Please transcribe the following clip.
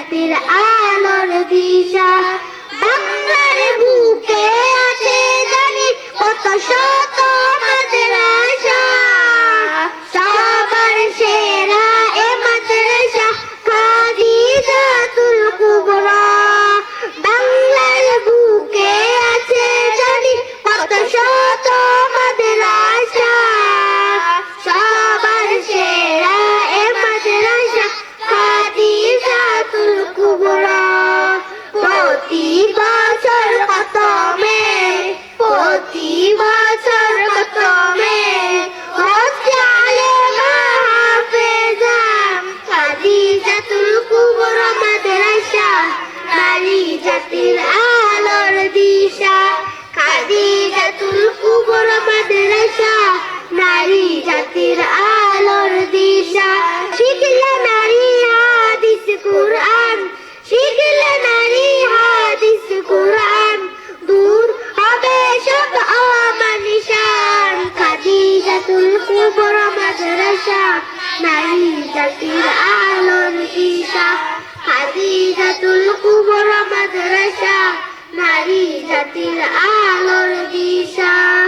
জাতির আলোর দিশা। জাতির আলোর দিশা। খাদিজাতুল কুবরা মাদ্রাসা, নারী জাতির আলোর দিশা। শিখলে নারী হাদিস কুরআন, শিখলে নারী হাদিস কুরআন। দূর হবে সব অমানিশান খাদিজাতুল কুবরা মাদ্রাসা, নারী জাতির আলোর দিশা। খাদিজাতুল কুবরা মাদ্রাসা নারী জাতির আলোর দিশা।